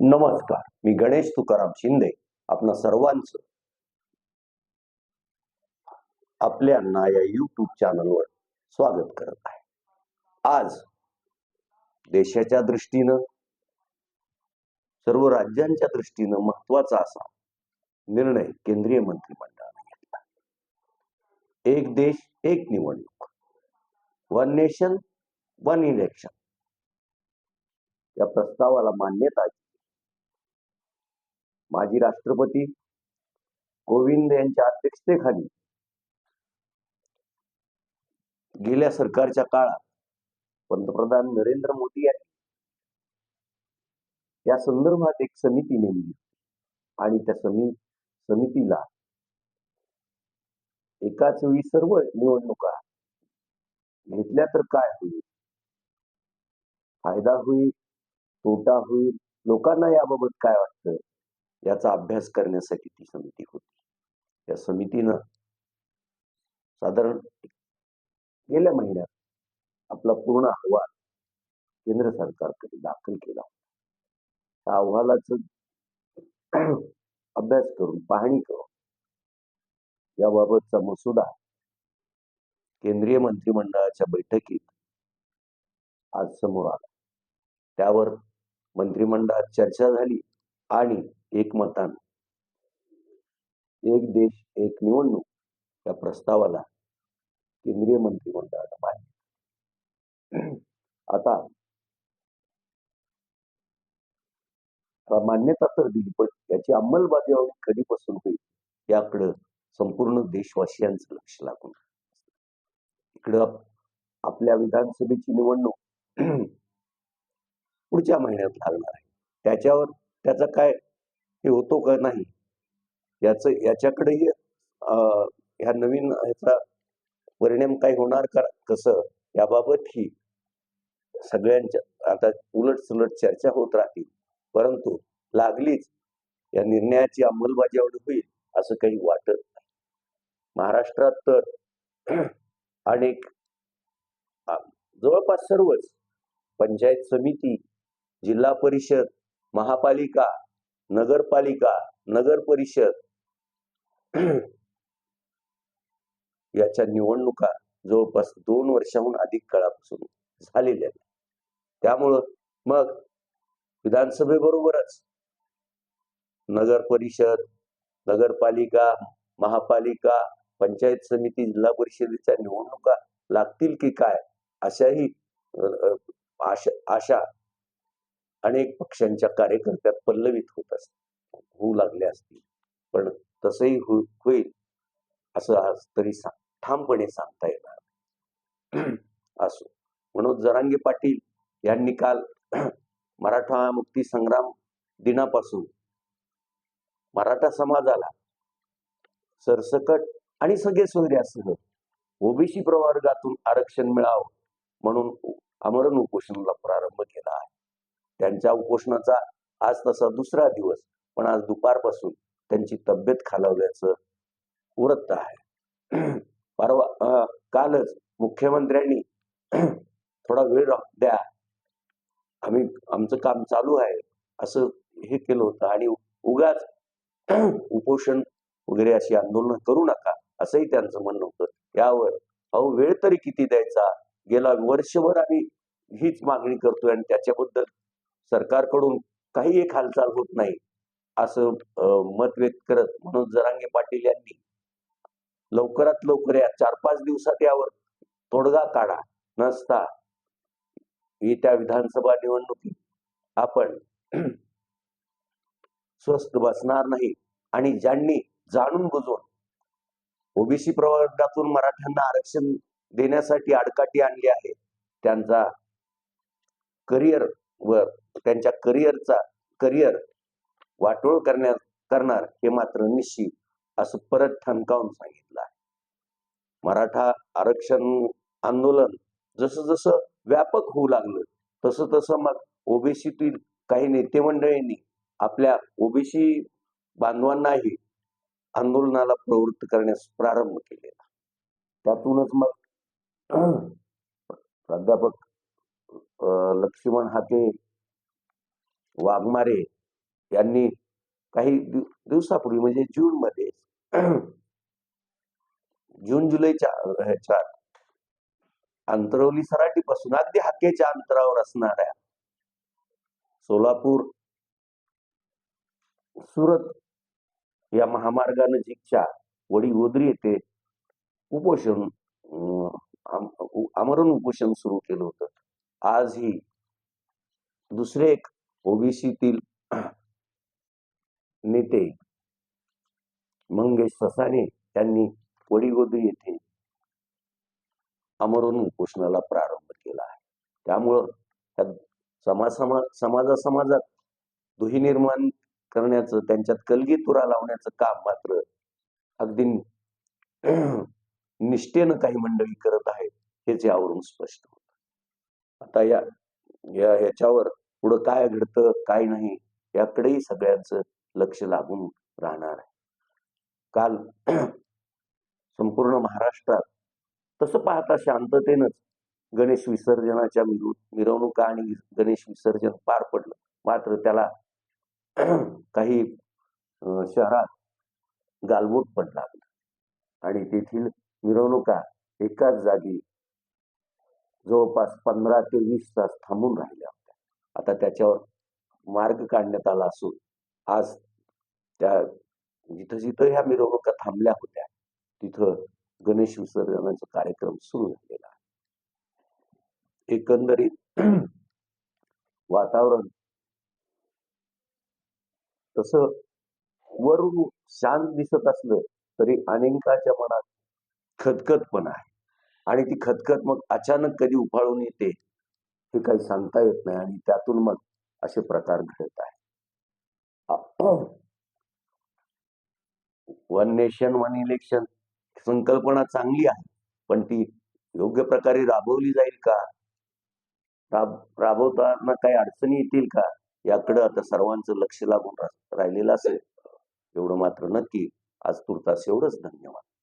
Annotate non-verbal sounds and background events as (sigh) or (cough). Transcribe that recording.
नमस्कार मी गणेश तुकाराम शिंदे आपणा सर्वांच आपल्या ना या युट्यूब चॅनलवर स्वागत करत आहे. आज देशाच्या दृष्टीनं सर्व राज्यांच्या दृष्टीनं महत्त्वाचा असा निर्णय केंद्रीय मंत्रिमंडळाने घेतला. एक देश एक निवडणूक. वन नेशन वन इलेक्शन या प्रस्तावाला मान्यता माजी राष्ट्रपती कोविंद यांच्या अध्यक्षतेखाली गेल्या सरकारच्या काळात पंतप्रधान नरेंद्र मोदी यांनी या संदर्भात एक समिती नेमली आणि त्या समी समितीला एकाच वेळी सर्व निवडणुका घेतल्या तर काय होईल? फायदा होईल? तोटा होईल? लोकांना याबाबत काय वाटतं? याचा अभ्यास करण्यासाठी ती समिती होती. या समितीनं साधारण गेल्या महिन्यात आपला पूर्ण अहवाल केंद्र सरकारकडे दाखल केला त्या अहवालाचं अभ्यास करून पाहणी करून याबाबतचा मसुदा केंद्रीय मंत्रिमंडळाच्या बैठकीत आज समोर आला. त्यावर मंत्रिमंडळात चर्चा झाली आणि एकमतानं एक देश एक निवडणूक या प्रस्तावाला केंद्रीय मंत्रिमंडळानं मान्य आता मान्यता तर दिली पण याची अंमलबजावणी कधीपासून होईल याकडं संपूर्ण देशवासियांचं लक्ष लागून इकडं आपल्या विधानसभेची निवडणूक (clears throat) पुढच्या महिन्यात लागणार आहे. त्याच्यावर त्याचा काय हे होतो का नाही? याच याच्याकडेही अं, ह्या नवीन ह्याचा परिणाम काय होणार का कसं याबाबत ही सगळ्यांच्या आता उलट सुलट चर्चा होत राहतील. परंतु लागलीच या निर्णयाची अंमलबजावणी होईल असं काही वाटत नाही. महाराष्ट्रात तर (clears throat) अनेक जवळपास सर्वच पंचायत समिती जिल्हा परिषद महापालिका नगरपालिका नगर परिषद (clears throat) याच्या निवडणुका जवळपास दोन वर्षाहून अधिक काळापासून झालेल्या आहेत. त्यामुळं मग विधानसभेबरोबरच नगर परिषद नगरपालिका महापालिका पंचायत समिती जिल्हा परिषदेच्या निवडणुका लागतील की काय अशाही आशा आशा अनेक पक्षांच्या कार्यकर्त्यात पल्लवित होत असतात. होऊ लागले असतील. पण तसंही हो, होईल असं आज तरी ठामपणे सांगता येणार (clears throat) असो. मनोज जरांगे पाटील यांनी काल (clears throat) मराठा मुक्ती संग्राम दिनापासून मराठा समाजाला सरसकट आणि सगळे सोयऱ्यासह ओबीसी प्रवर्गातून आरक्षण मिळावं म्हणून आमरण उपोषणाला प्रारंभ केला. त्यांच्या उपोषणाचा आज तसा दुसरा दिवस पण आज दुपारपासून त्यांची तब्येत खालावल्याचं वृत्त आहे. परवा कालच मुख्यमंत्र्यांनी थोडा वेळ द्या. आम्ही आमचं काम चालू आहे असं हे केलं होतं. आणि उगाच उपोषण वगैरे अशी आंदोलन करू नका असंही त्यांचं म्हणणं होतं. यावर अहो वेळ तरी किती द्यायचा? गेला वर्षभर आम्ही हीच मागणी करतोय आणि त्याच्याबद्दल सरकारकडून काही एक हालचाल होत नाही असं मत व्यक्त करत म्हणून जरांगे पाटील यांनी लवकरात लवकर या चार पाच दिवसात यावर तोडगा काढा नसता येत्या विधानसभा निवडणुकीत आपण स्वस्त बसणार नाही आणि ज्यांनी जाणून बुजून ओबीसी प्रवर्गातून मराठ्यांना आरक्षण देण्यासाठी आडकाठी आणली आहे त्यांचा करिअर वर त्यांच्या करिअरचा करिअर वाटोळ करण्या करणार हे मात्र निश्चित असं परत ठणकावून सांगितलं आहे. मराठा आरक्षण आंदोलन जसं जसं व्यापक होऊ लागलं तसं तसं मग ओबीसीतील काही नेते मंडळींनी आपल्या ओबीसी बांधवांनाही आंदोलनाला प्रवृत्त करण्यास प्रारंभ केलेला. त्यातूनच मग प्राध्यापक लक्ष्मण हाके वाघमारे यांनी काही दिवसापूर्वी म्हणजे जून मध्ये (clears throat) जून जुलैच्या ह्याच्यात अंतरवली सराटीपासून अगदी हाकेच्या अंतरावर असणाऱ्या सोलापूर सुरत या महामार्गानजीकच्या वडी गोदरी येथे उपोषण अं, आमरण उपोषण सुरू केलं होतं. आजही दुसरे एक ओबीसीतील नेते मंगेश ससाने यांनी वडीगोद्री येथे आमरण उपोषणाला प्रारंभ केला आहे. त्यामुळं त्या समाज समा समाजा समाजात दुही निर्माण करण्याचं त्यांच्यात कलगी तुरा लावण्याचं काम मात्र अगदी निष्ठेनं काही मंडळी करत आहेत हेच यावरून स्पष्ट होत. आता या या पुढं काय घडतं काय नाही याकडेही सगळ्यांचं लक्ष लागून राहणार आहे. काल (clears throat) संपूर्ण महाराष्ट्रात तसं पाहता शांततेनंच गणेश विसर्जनाच्या मिरव मिरवणुका आणि गणेश विसर्जन पार पडलं. मात्र त्याला (clears throat) काही शहरात गालबोट पण लागलं. आणि तेथील मिरवणुका एकाच जागी जवळपास पंधरा ते वीस तास थांबून राहिल्या. आता त्याच्यावर मार्ग काढण्यात आला असून आज त्या जिथं जिथं ह्या मिरवणुका थांबल्या होत्या तिथं गणेश विसर्जनाचा कार्यक्रम सुरू झालेला आहे. एकंदरीत (clears throat) वातावरण तस वरून शांत दिसत असलं तरी अनेकाच्या मनात खतखत पण आहे. आणि ती खतखत मग अचानक कधी उफाळून येते हे काही सांगता येत नाही आणि त्यातून मग असे प्रकार घडत आहे वन नेशन वन इलेक्शन संकल्पना चांगली आहे पण ती योग्य प्रकारे राबवली जाईल का? राब राबवताना काही अडचणी येतील का? याकडे आता सर्वांचं लक्ष लागून राहिलेलं असेल. एवढं मात्र नक्की. आज तुर्तास एवढंच. धन्यवाद.